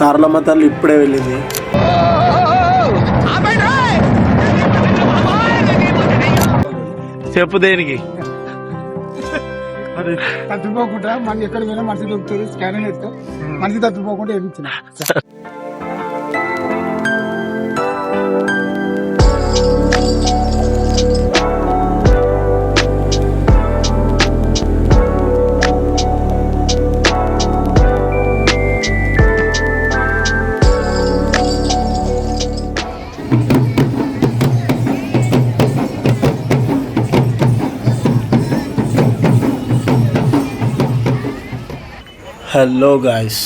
సారలమ్మ తల్లి ఇప్పుడే వెళ్ళింది. చెప్పు దేనికి? తప్పిపోకుండా మనకి ఎక్కడ పోయినా మనిషి దొరుకుతుంది స్కానింగ్ చేస్తే మనిషి తప్పిపోకుండా వేయించిన hello guys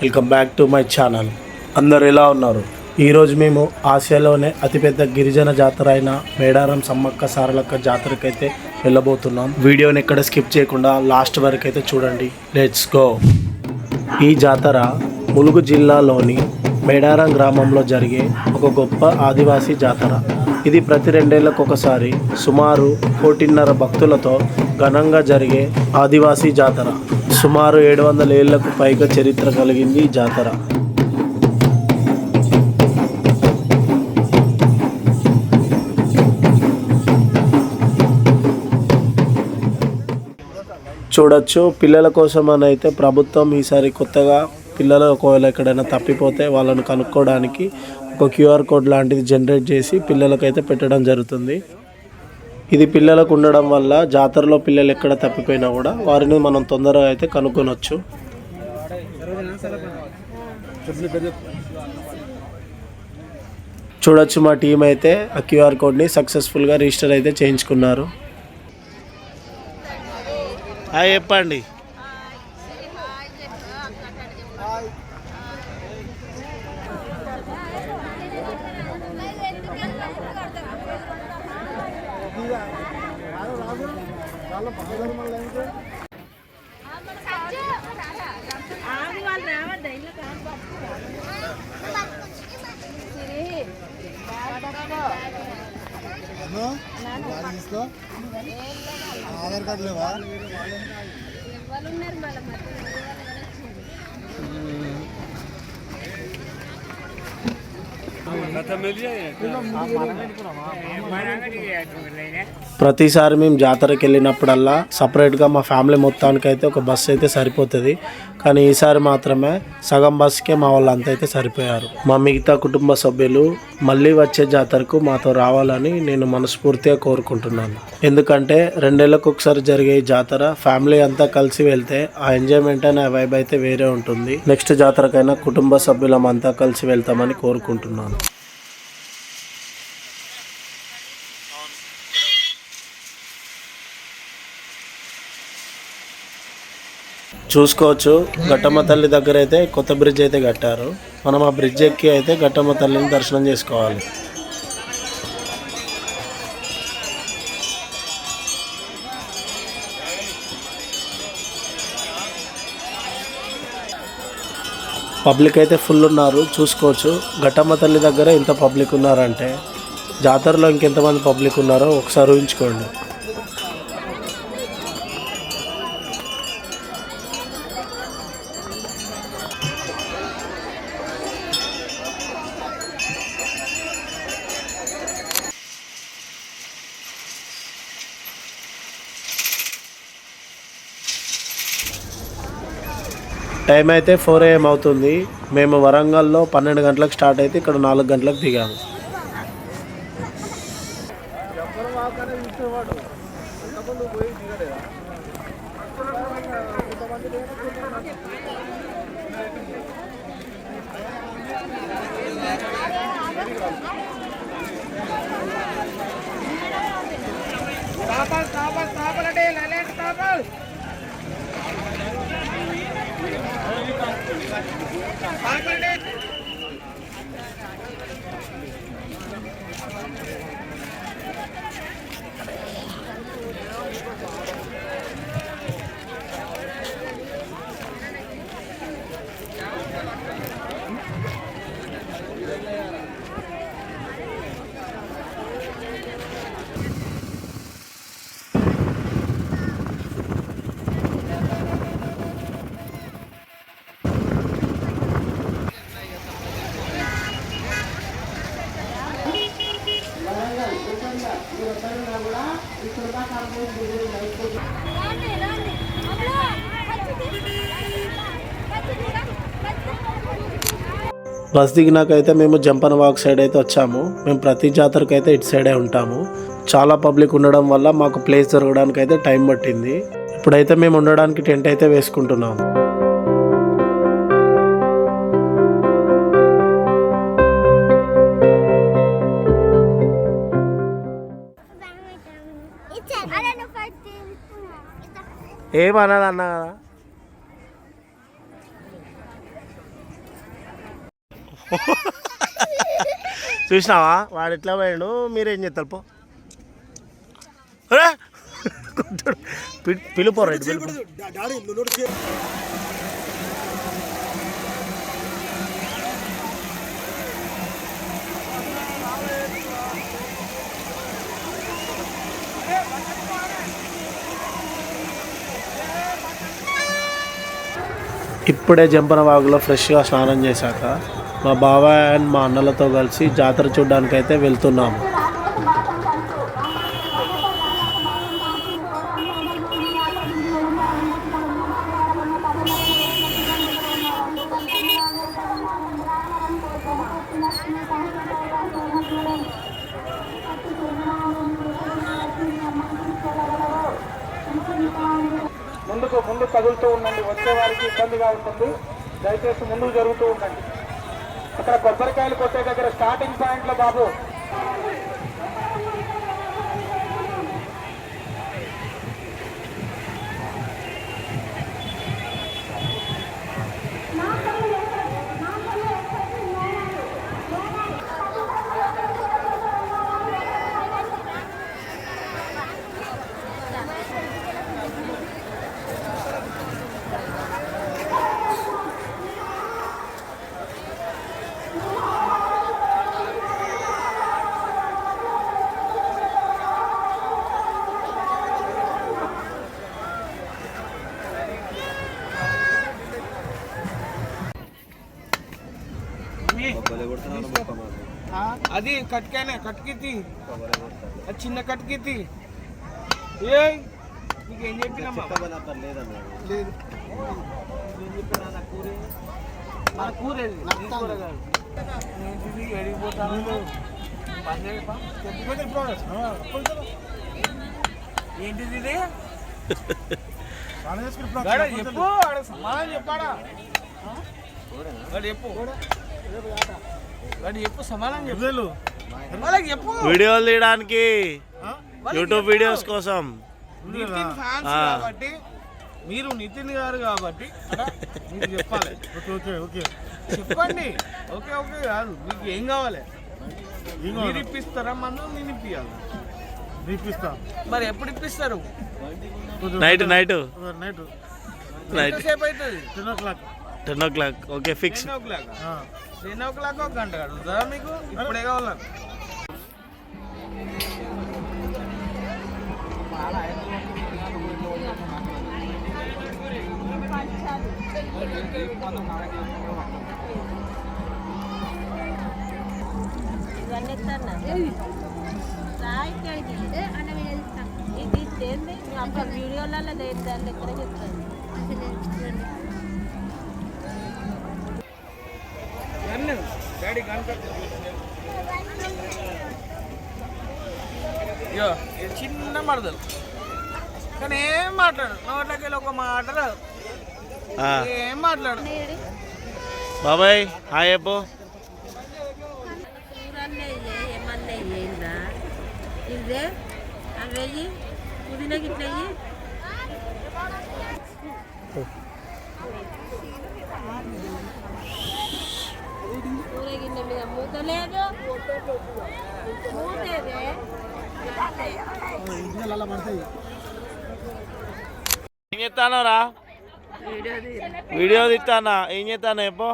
welcome back to my channel. అందరు ఎలా ఉన్నారు? ఈరోజు మేము ఆసియాలోనే అతిపెద్ద గిరిజన జాతర అయిన మేడారం సమ్మక్క సారలక్క జాతరకైతే వెళ్ళబోతున్నాం. వీడియోని ఎక్కడ స్కిప్ చేయకుండా లాస్ట్ వరకు అయితే చూడండి. లెట్స్ గో ఈ జాతర ములుగు జిల్లాలోని మేడారం గ్రామంలో జరిగే ఒక గొప్ప ఆదివాసీ జాతర. ఇది ప్రతి రెండేళ్ళకు ఒకసారి సుమారు కోటిన్నర భక్తులతో ఘనంగా జరిగే ఆదివాసీ జాతర. సుమారు ఏడు వందల ఏళ్ళకు పైగా చరిత్ర కలిగింది ఈ జాతర. చూడొచ్చు పిల్లల కోసం అని అయితే ప్రభుత్వం ఈసారి కొత్తగా పిల్లలు ఒకవేళ ఎక్కడైనా తప్పిపోతే వాళ్ళను కనుక్కోవడానికి ఒక క్యూఆర్ కోడ్ లాంటిది జనరేట్ చేసి పిల్లలకైతే పెట్టడం జరుగుతుంది. ఇది పిల్లలకు ఉండడం వల్ల జాతరలో పిల్లలు ఎక్కడ తప్పిపోయినా కూడా వారిని మనం తొందరగా అయితే కనుక్కొనొచ్చు. చూడొచ్చు మా టీం అయితే ఆ క్యూఆర్ కోడ్ని సక్సెస్ఫుల్గా రిజిస్టర్ అయితే చేయించుకున్నారు. చెప్పండి. ఆధార్ కార్డు లేవా? ఉన్నారు మళ్ళీ ప్రతిసారి మేము జాతరకి వెళ్ళినప్పుడల్లా సపరేట్గా మా ఫ్యామిలీ మొత్తానికి అయితే ఒక బస్సు అయితే సరిపోతుంది. కానీ ఈసారి మాత్రమే సగం బస్కే మా వాళ్ళంతా అయితే సరిపోయారు. మా మిగతా కుటుంబ సభ్యులు మళ్ళీ వచ్చే జాతరకు మాతో రావాలని నేను మనస్ఫూర్తిగా కోరుకుంటున్నాను. ఎందుకంటే రెండేళ్ళకు ఒకసారి జరిగే ఈ జాతర ఫ్యామిలీ అంతా కలిసి వెళ్తే ఆ ఎంజాయ్మెంట్ అనే వైబ్ అయితే వేరే ఉంటుంది. నెక్స్ట్ జాతరకైనా కుటుంబ సభ్యులం అంతా కలిసి వెళ్తామని కోరుకుంటున్నాను. చూసుకోవచ్చు. ఘట్టమ్మ తల్లి దగ్గర అయితే కొత్త బ్రిడ్జ్ అయితే కట్టారు. మనం ఆ బ్రిడ్జ్ ఎక్కి అయితే ఘట్టమ్మ తల్లిని దర్శనం చేసుకోవాలి. పబ్లిక్ అయితే ఫుల్ ఉన్నారు. చూసుకోవచ్చు. ఘట్టమ్మ తల్లి దగ్గర ఇంత పబ్లిక్ ఉన్నారంటే జాతరలో ఇంకెంతమంది పబ్లిక్ ఉన్నారో ఒకసారి ఊహించుకోండి. టైం అయితే ఫోర్ ఏఎం అవుతుంది. మేము వరంగల్లో పన్నెండు గంటలకు స్టార్ట్ అయితే ఇక్కడ నాలుగు గంటలకు దిగాము. ఆగండి బస్ దిగినాకైతే మేము జంపన వాక్ సైడ్ అయితే వచ్చాము. మేము ప్రతి జాతరకి అయితే ఇటు సైడే ఉంటాము. చాలా పబ్లిక్ ఉండడం వల్ల మాకు ప్లేస్ దొరకడానికి అయితే టైం పట్టింది. ఇప్పుడైతే మేము ఉండడానికి టెంట్ అయితే వేసుకుంటున్నాము. ఏమన్నది అన్న? కదా చూసినావా? వాడు ఎట్లా పోయాడు? మీరేం చేస్తారు పో. పిలుపు రైట్ పిలుపు. ఇప్పుడే జంపన వాగులో ఫ్రెష్గా స్నానం చేశాక మా బాబాయ్ అండ్ మా అన్నలతో కలిసి జాతర చూడడానికి అయితే వెళ్తున్నాము. ముందుకు ముందు కదులుతూ ఉండండి. వచ్చే వారికి ఇబ్బందిగా ఉంటుంది. దయచేసి ముందుకు జరుగుతూ ఉండండి. అక్కడ కొబ్బరికాయలు కొట్టే దగ్గర స్టార్టింగ్ పాయింట్లో బాబు. అది కట్కానే కట్కితి. అది చిన్న కట్కితి. ఏ నీకు ఏం చెప్పినమ్మా లేదు. మన కూర? కాదు. ఏంటిది? ఎడిగిపోతాను ఏంటిది ఇది? చెప్పు సమాధానం చెప్పాడా? చెప్పు. వీడియోలు తీయడానికి యూట్యూబ్ వీడియోస్ కోసం. మీరు నితిన్ గారు కాబట్టి చెప్పాలి. ఓకే ఓకే చెప్పండి. ఓకే ఓకే కాదు. మీకు ఏం కావాలి? మీరు ఇప్పిస్తారా మనం నేను ఇప్పియాలి ఇప్పిస్తా మరి ఎప్పుడు ఇప్పిస్తారు? Night night night night. ఎంతసేపు అవుతుంది? Ten o'clock ten o'clock okay fix ten o'clock ten o'clock ఒక గంట కడుగుతుందా మీకు? ఇప్పుడే కావాలి? నాకు. ఇవన్నీ రాయిక్కడికి ఇది ఇచ్చేయండి అప్పుడు వీడియోలలో దేని దాని ఎక్కడ చెప్తాను డాడీ గన్ అయ్యో ఇది చిన్న మరదలు. కానీ ఏం మాట్లాడు నోట్లోకి వెళ్ళి ఒక మాట రాదు. ఏం మాట్లాడు బాబాయ్ హాయ్ ఏందా ఇదే? అవి వెయ్యి పుదీనా ఏం చేస్తానోరా వీడియో తిట్టానా ఏం చేస్తానా ఎప్పో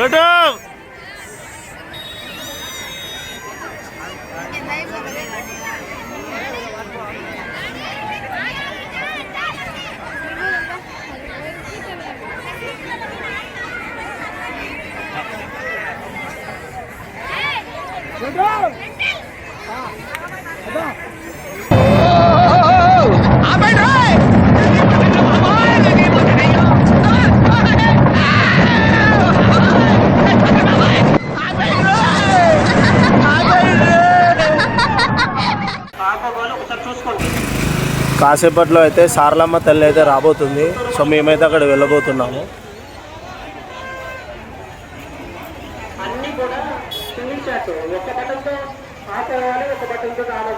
ছোট కాసేపట్లో అయితే సారలమ్మ తల్లి అయితే రాబోతుంది. సో మేమైతే అక్కడ వెళ్ళబోతున్నాము. అన్ని కూడా సింగిల్ షాట్ ఒక బటన్తో ఆఫ్ ఒక బటన్తో ఆన్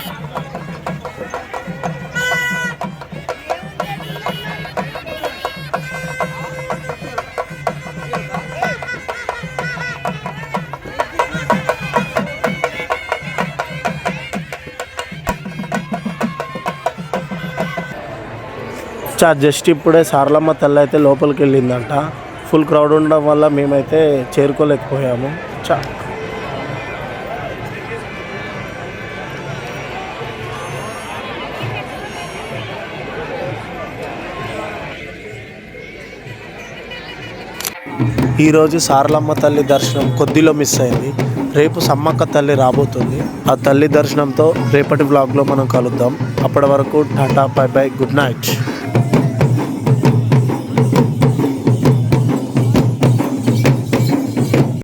చా జస్ట్ ఇప్పుడే సారలమ్మ తల్లి అయితే లోపలికి వెళ్ళిందంట. ఫుల్ క్రౌడ్ ఉండడం వల్ల మేమైతే చేరుకోలేకపోయాము. చా. ఈరోజు సారలమ్మ తల్లి దర్శనం కొద్దిలో మిస్ అయింది. రేపు సమ్మక్క తల్లి రాబోతుంది. ఆ తల్లి దర్శనంతో రేపటి బ్లాగ్లో మనం కలుద్దాం. అప్పటి వరకు Tata bye bye good night.